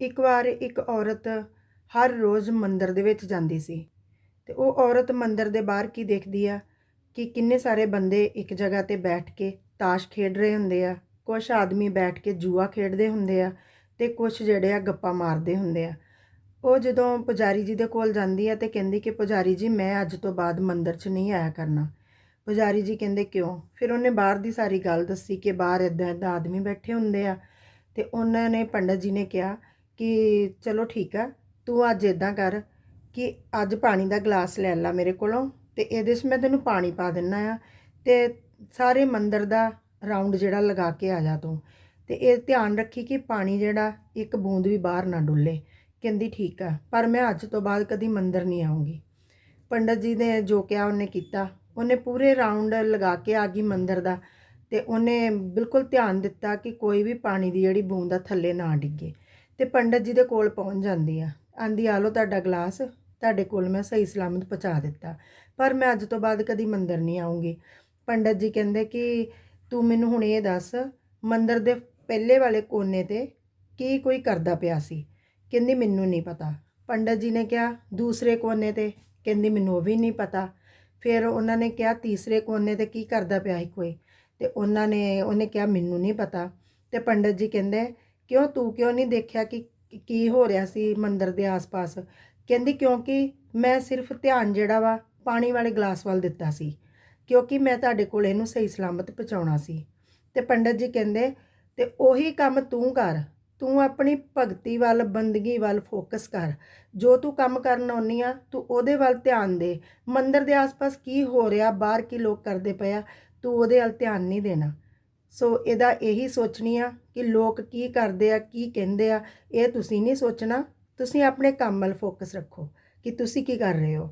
ਇੱਕ ਵਾਰ ਇੱਕ ਔਰਤ ਹਰ ਰੋਜ਼ ਮੰਦਰ ਦੇ ਵਿੱਚ ਜਾਂਦੀ ਸੀ ਅਤੇ ਉਹ ਔਰਤ ਮੰਦਰ ਦੇ ਬਾਹਰ ਕੀ ਦੇਖਦੀ ਆ? ਕਿ ਕਿੰਨੇ ਸਾਰੇ ਬੰਦੇ ਇੱਕ ਜਗ੍ਹਾ ਤੇ ਬੈਠ ਕੇ ਤਾਸ਼ ਖੇਡ ਰਹੇ ਹੁੰਦੇ ਆ, ਕੁਛ ਆਦਮੀ ਬੈਠ ਕੇ ਜੂਆ ਖੇਡਦੇ ਹੁੰਦੇ ਆ ਅਤੇ ਕੁਛ ਜਿਹੜੇ ਆ ਗੱਪਾਂ ਮਾਰਦੇ ਹੁੰਦੇ ਆ। ਉਹ ਜਦੋਂ ਪੁਜਾਰੀ ਜੀ ਦੇ ਕੋਲ ਜਾਂਦੀ ਆ ਤੇ ਕਹਿੰਦੀ ਕਿ ਪੁਜਾਰੀ ਜੀ, ਮੈਂ ਅੱਜ ਤੋਂ ਬਾਅਦ ਮੰਦਿਰ 'ਚ ਨਹੀਂ ਆਇਆ ਕਰਨਾ। ਪੁਜਾਰੀ ਜੀ ਕਹਿੰਦੇ ਕਿਉਂ? ਫਿਰ ਉਹਨੇ ਬਾਹਰ ਦੀ ਸਾਰੀ ਗੱਲ ਦੱਸੀ ਕਿ ਬਾਹਰ ਇਦਾਂ ਇਦਾਂ ਆਦਮੀ ਬੈਠੇ ਹੁੰਦੇ ਆ ਤੇ ਉਹਨਾਂ ਨੇ ਪੰਡਤ ਜੀ ਨੇ ਕਿਹਾ ਕਿ ਚਲੋ ਠੀਕ ਆ, ਤੂੰ ਅੱਜ ਇਦਾਂ ਕਰ ਕਿ ਅੱਜ ਪਾਣੀ ਦਾ ਗਲਾਸ ਲੈ ਲੈ ਮੇਰੇ ਕੋਲੋਂ ਤੇ ਇਹਦੇ 'ਚ ਮੈਂ ਤੈਨੂੰ ਪਾਣੀ ਪਾ ਦਿੰਨਾ ਆ ਤੇ ਸਾਰੇ ਮੰਦਰ ਦਾ ਰਾਉਂਡ ਜਿਹੜਾ ਲਗਾ ਕੇ ਆ ਜਾ ਤੂੰ ਤੇ ਇਹ ਧਿਆਨ ਰੱਖੀ ਕਿ ਪਾਣੀ ਜਿਹੜਾ ਇੱਕ ਬੂੰਦ ਵੀ ਬਾਹਰ ਨਾ ਡੁੱਲੇ। ਕਹਿੰਦੀ ਠੀਕ ਆ, ਪਰ ਮੈਂ ਅੱਜ ਤੋਂ ਬਾਅਦ ਕਦੀ ਮੰਦਰ ਨਹੀਂ ਆਉਂਗੀ ਪੰਡਤ ਜੀ ਨੇ ਜੋ ਕਿਹਾ ਉਹਨੇ ਕੀਤਾ। ਉਹਨੇ ਪੂਰੇ ਰਾਉਂਡ ਲਗਾ ਕੇ ਆ ਗਈ ਮੰਦਰ ਦਾ ਤੇ ਉਹਨੇ ਬਿਲਕੁਲ ਧਿਆਨ ਦਿੱਤਾ ਕਿ ਕੋਈ ਵੀ ਪਾਣੀ ਦੀ ਜਿਹੜੀ ਬੂੰਦ ਆ ਥੱਲੇ ਨਾ ਡਿੱਗੇ। ਤੇ ਪੰਡਤ ਜੀ ਦੇ ਕੋਲ ਪਹੁੰਚ ਜਾਂਦੀ ਆ ਆਂਦੀ, ਆ ਲਓ ਤੁਹਾਡਾ ਗਲਾਸ। ਤੁਹਾਡੇ ਕੋਲ ਮੈਂ ਸਹੀ ਸਲਾਮਤ ਪਹੁੰਚਾ ਦਿੱਤਾ। ਪਰ ਮੈਂ ਅੱਜ ਤੋਂ ਬਾਅਦ ਕਦੀ ਮੰਦਰ ਨਹੀਂ ਆਉਂਗੀ ਪੰਡਤ ਜੀ ਕਹਿੰਦੇ ਕਿ, ਤੂੰ ਮੈਨੂੰ ਹੁਣ ਇਹ ਦੱਸ, ਮੰਦਰ ਦੇ ਪਹਿਲੇ ਵਾਲੇ ਕੋਨੇ ਤੇ ਕੀ ਕੋਈ ਕਰਦਾ ਪਿਆ ਸੀ? ਕਹਿੰਦੀ, ਮੈਨੂੰ ਨਹੀਂ ਪਤਾ। ਪੰਡਤ ਜੀ ਨੇ ਕਿਹਾ, ਦੂਸਰੇ ਕੋਨੇ ਤੇ? ਕਹਿੰਦੀ, ਮੈਨੂੰ ਉਹ ਵੀ ਨਹੀਂ ਪਤਾ। ਫਿਰ ਉਹਨਾਂ ਨੇ ਕਿਹਾ, ਤੀਸਰੇ ਕੋਨੇ ਤੇ ਕੀ ਕਰਦਾ ਪਿਆ ਸੀ ਕੋਈ? ਤੇ ਉਹਨਾਂ ਨੇ, ਉਹਨੇ ਕਿਹਾ, ਮੈਨੂੰ ਨਹੀਂ ਪਤਾ। ਤੇ ਪੰਡਤ ਜੀ ਕਹਿੰਦੇ ਕਿਉਂ ਤੂੰ ਕਿਉਂ ਨਹੀਂ ਦੇਖਿਆ ਕਿ ਕੀ ਹੋ ਰਿਹਾ ਸੀ ਮੰਦਰ ਦੇ ਆਸ-ਪਾਸ? ਕਹਿੰਦੀ, ਕਿਉਂਕਿ ਮੈਂ ਸਿਰਫ ਧਿਆਨ ਜਿਹੜਾ ਵਾ, ਪਾਣੀ ਵਾਲੇ ਗਲਾਸ ਵੱਲ ਦਿੱਤਾ ਸੀ, ਕਿਉਂਕਿ ਮੈਂ ਤੁਹਾਡੇ ਕੋਲ ਇਹਨੂੰ ਸਹੀ ਸਲਾਮਤ ਪਹੁੰਚਾਉਣਾ ਸੀ। ਤੇ ਪੰਡਤ ਜੀ ਕਹਿੰਦੇ, ਤੇ ਉਹੀ ਕੰਮ ਤੂੰ ਕਰ, ਤੂੰ ਆਪਣੀ ਭਗਤੀ ਵੱਲ, ਬੰਦਗੀ ਵੱਲ ਫੋਕਸ ਕਰ। ਜੋ ਤੂੰ ਕੰਮ ਕਰਨ ਆਉਣੀ ਆ, ਤੂੰ ਉਹਦੇ ਵੱਲ ਧਿਆਨ ਦੇ। ਮੰਦਰ ਦੇ ਆਸ-ਪਾਸ ਕੀ ਹੋ ਰਿਹਾ, ਬਾਹਰ ਕੀ ਲੋਕ ਕਰਦੇ ਪਏ ਆ, ਤੂੰ ਉਹਦੇ ਵੱਲ ਧਿਆਨ ਨਹੀਂ ਦੇਣਾ। ਸੋ ਇਹਦਾ ਇਹੀ ਸੋਚਣੀ ਆ ਕਿ ਲੋਕ ਕੀ ਕਰਦੇ ਆ, ਕੀ ਕਹਿੰਦੇ ਆ, ਇਹ ਤੁਸੀਂ ਨਹੀਂ ਸੋਚਣਾ। ਤੁਸੀਂ ਆਪਣੇ ਕੰਮ ਵੱਲ ਫੋਕਸ ਰੱਖੋ ਕਿ ਤੁਸੀਂ ਕੀ ਕਰ ਰਹੇ ਹੋ।